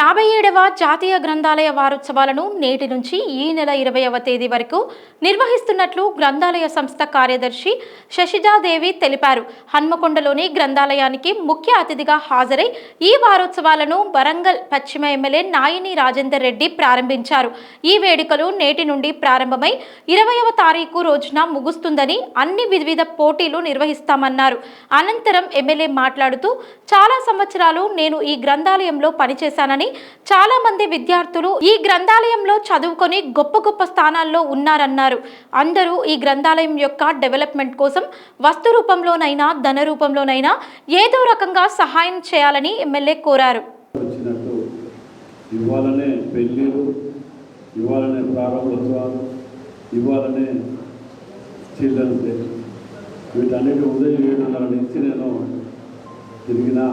యాభై ఏడవ జాతీయ గ్రంథాలయ వారోత్సవాలను నేటి నుంచి ఈ నెల ఇరవైవ తేదీ వరకు నిర్వహిస్తున్నట్లు గ్రంథాలయ సంస్థ కార్యదర్శి శశిజాదేవి తెలిపారు. హన్మకొండలోని గ్రంథాలయానికి ముఖ్య అతిథిగా హాజరై ఈ వారోత్సవాలను వరంగల్ పశ్చిమ ఎమ్మెల్యే నాయిని రాజేందర్ రెడ్డి ప్రారంభించారు. ఈ వేడుకలు నేటి నుండి ప్రారంభమై ఇరవైవ తారీఖు రోజున ముగుస్తుందని అన్ని వివిధ పోటీలు నిర్వహిస్తామన్నారు. అనంతరం ఎమ్మెల్యే మాట్లాడుతూ చాలా సంవత్సరాలు నేను ఈ గ్రంథాలయంలో పనిచేశానని చాలా మంది విద్యార్థులు ఈ గ్రంథాలయంలో చదువుకొని గొప్ప గొప్ప స్థానాల్లో ఉన్నారన్నారు. అందరూ ఈ గ్రంథాలయం యొక్క డెవలప్మెంట్ కోసం వస్తు రూపంలోనైనా ధన రూపంలోనైనా ఏదో రకంగా సహాయం చేయాలని ఎమ్మెల్యే కోరారు. ఇవ్వాలనే పెళ్ళిళ్ళు ఇవ్వాలనే ప్రారంభోత్సవాలు ఇవ్వాలనే చిల్డ్రన్స్ డే వీటన్నిటి ఉదయం ఏడున్నర నుంచి నేను తిరిగినా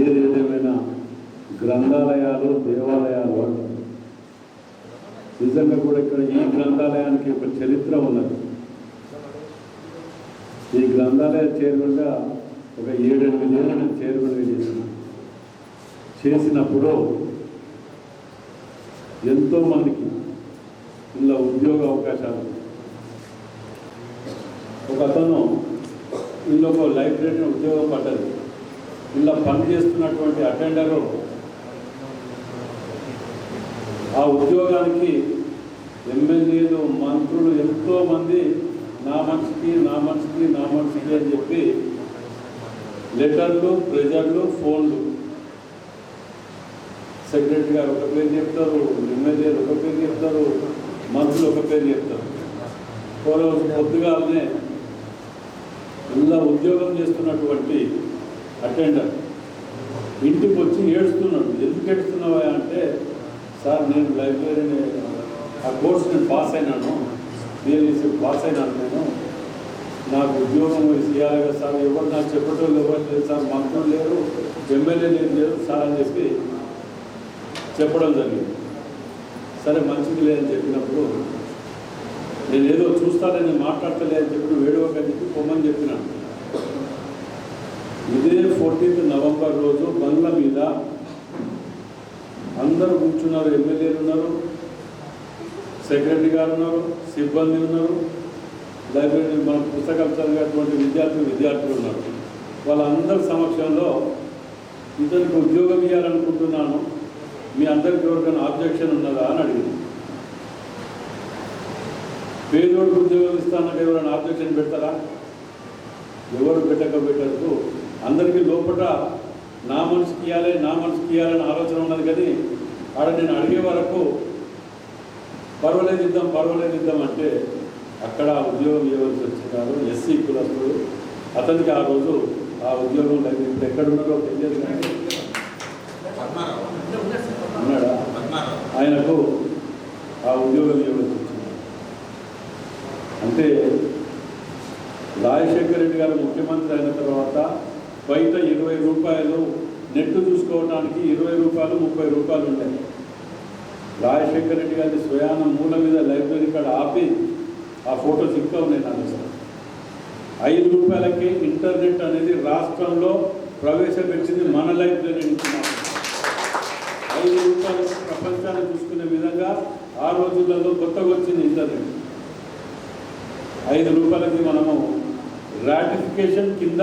ఏదేదేమైనా గ్రంథాలయాలు దేవాలయాలు అంటారు నిజంగా కూడా ఇక్కడ ఈ గ్రంథాలయానికి ఒక చరిత్ర ఉన్నది. ఈ గ్రంథాలయ చేరుకుండా ఒక ఏడెనిమిది ఏళ్ళు నేను చైర్మన్గా చేసిన చేసినప్పుడు ఎంతో మందికి ఇలా ఉద్యోగ అవకాశాలు ఒక అతను ఇందులో ఒక లైబ్రరీ ఉద్యోగం పడ్డది. ఇలా పనిచేస్తున్నటువంటి అటెండరు ఆ ఉద్యోగానికి ఎమ్మెల్యేలు మంత్రులు ఎంతో మంది నా మనిషికి నా మనిషికి నా మనిషికి అని చెప్పి లెటర్లు ప్రెజర్లు ఫోన్లు. సెక్రటరీ గారు ఒక పేరు చెప్తారు ఎమ్మెల్యేలు ఒక పేరు చెప్తారు మంత్రులు ఒక పేరు చెప్తారు. పూర్వం పొద్దుగానే ఇలా ఉద్యోగం చేస్తున్నటువంటి అటెండర్ ఇంటికి వచ్చి ఏడుస్తున్నాడు ఎందుకు ఏడుస్తున్నావా? అంటే సార్ నేను లైబ్రరీని ఆ కోర్స్ నేను పాస్ అయినాను. నేను పాస్ అయినాను నేను. నాకు ఉద్యోగం ఇవ్వాలి కదా సార్. ఎవరు నాకు చెప్పటం ఎవరు లేదు సార్. మంత్రులు లేరు. ఎమ్మెల్యే లేదు లేదు సార్ అని చెప్పి చెప్పడం జరిగింది. సరే మంచిది లేదని చెప్పినప్పుడు నేను ఏదో చూస్తానని మాట్లాడతలే అని చెప్పి ఫోర్టీన్త్ నవంబర్ రోజు బండ్ల మీద అందరూ కూర్చున్నారు ఎమ్మెల్యేలు ఉన్నారు సెక్రటరీ గారు ఉన్నారు సిబ్బంది ఉన్నారు లైబ్రరీ మన పుస్తకాలు చదివేటువంటి విద్యార్థులు విద్యార్థులు ఉన్నారు. వాళ్ళందరి సమక్షంలో ఇతనికి ఉద్యోగం ఇవ్వాలనుకుంటున్నాను మీ అందరికి ఎవరికైనా ఆబ్జెక్షన్ ఉన్నదా అని అడిగింది. పేదోడికి ఉద్యోగం ఇస్తానంటే ఎవరైనా ఆబ్జెక్షన్ పెడతారా? ఎవరు పెట్టక పెట్టద్దు అందరికీ లోపల నా మనసుకి ఇవ్వాలి నా మనసుకి ఇవ్వాలని ఆలోచన ఉన్నది కానీ ఆడ నేను అడిగే వరకు పర్వాలేదు ఇద్దాం పర్వాలేదు ఇద్దాం అంటే అక్కడ ఆ ఉద్యోగం ఇవ్వవలసి వచ్చినారు ఎస్సీ కులస్తుడు అతనికి ఆ రోజు ఆ ఉద్యోగం లేదు. ఇప్పుడు ఎక్కడ ఉన్నారో తెలియదు కానీ ఉన్నాడా? ఆయనకు ఆ ఉద్యోగం ఇవ్వవలసి వచ్చింది. అంటే రాజశేఖర రెడ్డి గారు ముఖ్యమంత్రి అయిన తర్వాత బయట ఇరవై రూపాయలు నెట్ చూసుకోవడానికి ఇరవై రూపాయలు ముప్పై రూపాయలు ఉంటాయి. రాజశేఖర రెడ్డి గారి స్వయాన మూల మీద లైబ్రరీ కాడ ఆపి ఆ ఫోటోస్ ఇంకా ఉన్నాయి నాకు సార్ ఐదు రూపాయలకి ఇంటర్నెట్ అనేది రాష్ట్రంలో ప్రవేశపెట్టింది మన లైబ్రరీ ఐదు రూపాయల ప్రపంచాన్ని చూసుకునే విధంగా ఆ రోజులలో కొత్తగా వచ్చింది ఇంటర్నెట్. ఐదు రూపాయలకి మనము రాటిఫికేషన్ కింద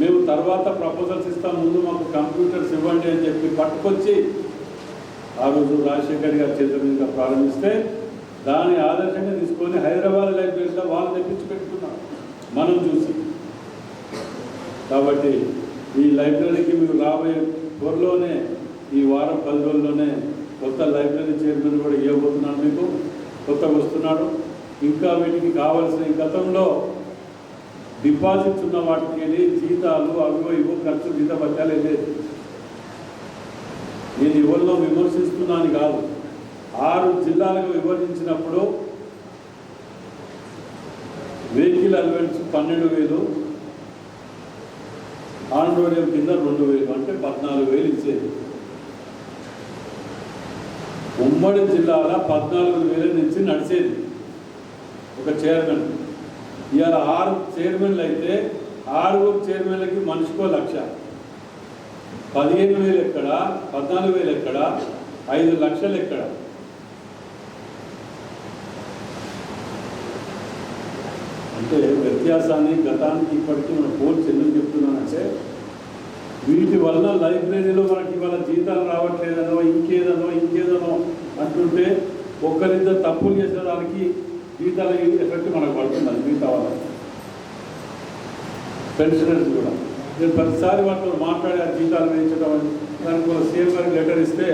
మేము తర్వాత ప్రపోజల్స్ ఇస్తాం ముందు మాకు కంప్యూటర్స్ ఇవ్వండి అని చెప్పి పట్టుకొచ్చి ఆ రోజు రాజశేఖర్ గారి చేతుల మీద ప్రారంభిస్తే దాని ఆదర్శంగా తీసుకొని హైదరాబాద్ లైబ్రరీలో వాళ్ళు తెప్పించి పెట్టుకున్నాం మనం చూసి. కాబట్టి ఈ లైబ్రరీకి మీరు రాబోయే త్వరలోనే ఈ వారం పది రోజుల్లోనే కొత్త లైబ్రరీ చైర్మన్ కూడా ఇవ్వబోతున్నాను మీకు కొత్తగా వస్తున్నాడు. ఇంకా వీటికి కావాల్సిన ఈ గతంలో డిపాజిట్స్ ఉన్న వాటికి జీతాలు అవిగో ఇవో ఖర్చు జీత బట్టాలే లేదు నేను ఎవరిలో విమర్శిస్తున్నాను కాదు. ఆరు జిల్లాలకు విభజించినప్పుడు వెహికల్ అలవెన్స్ పన్నెండు వేలు ఆండ్రోడియం కింద రెండు వేలు అంటే పద్నాలుగు వేలు ఇచ్చేది. ఉమ్మడి జిల్లాల పద్నాలుగు వేల నుంచి నడిచేది. ఒక చైర్మన్. ఇవాళ ఆరు చైర్మన్లు అయితే ఆరుగురు చైర్మన్లకి మనిషికో లక్ష. పదిహేను వేలు ఎక్కడ పద్నాలుగు వేలు ఎక్కడ ఐదు లక్షలు ఎక్కడ? అంటే వ్యత్యాసాన్ని గతానికి ఇప్పటికీ మనం పోల్చి ఎందుకు చెప్తున్నానంటే వీటి వల్ల లైబ్రరీలో మనకి ఇవాళ జీతాలు రావట్లేదనో ఇంకేదనో ఇంకేదనో అంటుంటే ఒక్కరిద్దరు తప్పులు చేసే దానికి జీతాల ఎఫెక్ట్ మనకు పడుతుంది మిగతా పెన్షనర్స్ కూడా. నేను ప్రతిసారి వాళ్ళతో మాట్లాడి ఆ జీతాలు వేయించడం అని దానికి ఒక సీఎం గారికి లెటర్ ఇస్తే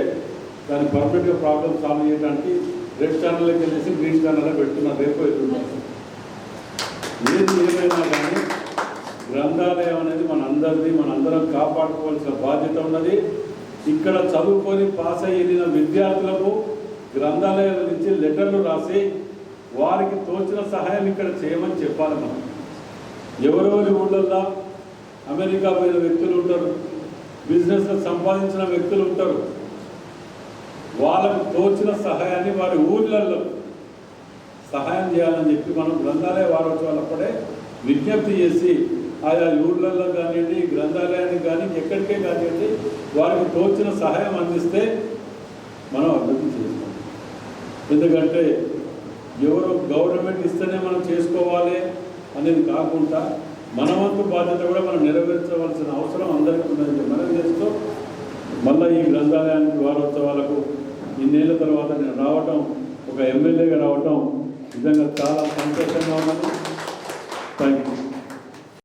దాన్ని పర్మనెంట్గా ప్రాబ్లమ్ సాల్వ్ చేయడానికి రెడ్ ఛానల్కి వెళ్ళేసి గ్రీన్ ఛానల్లో పెడుతున్నారు రేపు ఎదురున్నారు ఏది ఏమైనా కానీ గ్రంథాలయం అనేది మన అందరిది మన అందరం కాపాడుకోవాల్సిన బాధ్యత ఉన్నది. ఇక్కడ చదువుకొని పాస్ అయిన విద్యార్థులకు గ్రంథాలయాల నుంచి లెటర్లు రాసి వారికి తోచిన సహాయం ఇక్కడ చేయమని చెప్పాలి మనం. ఎవరెవరి ఊళ్ళల్లో అమెరికా పోయిన వ్యక్తులు ఉంటారు. బిజినెస్లో సంపాదించిన వ్యక్తులు ఉంటారు. వాళ్ళకు తోచిన సహాయాన్ని వారి ఊళ్ళల్లో సహాయం చేయాలని చెప్పి మనం గ్రంథాలయ వారోత్సవాలప్పుడే విజ్ఞప్తి చేసి ఆయా ఊళ్ళల్లో కానివ్వండి గ్రంథాలయానికి కానీ ఎక్కడికే కానివ్వండి వారికి తోచిన సహాయం అందిస్తే మనం అభివృద్ధి చేస్తాం. ఎందుకంటే ఎవరో గవర్నమెంట్ ఇస్తేనే మనం చేసుకోవాలి. అనేది కాకుండా మన వంతు బాధ్యత కూడా మనం నెరవేర్చవలసిన అవసరం అందరికీ ఉందని మనం చేస్తూ మళ్ళీ ఈ గ్రంథాలయానికి వారోత్సవాలకు ఇన్నేళ్ళ తర్వాత నేను రావటం ఒక ఎమ్మెల్యేగా రావటం నిజంగా చాలా సంతోషంగా ఉన్నది.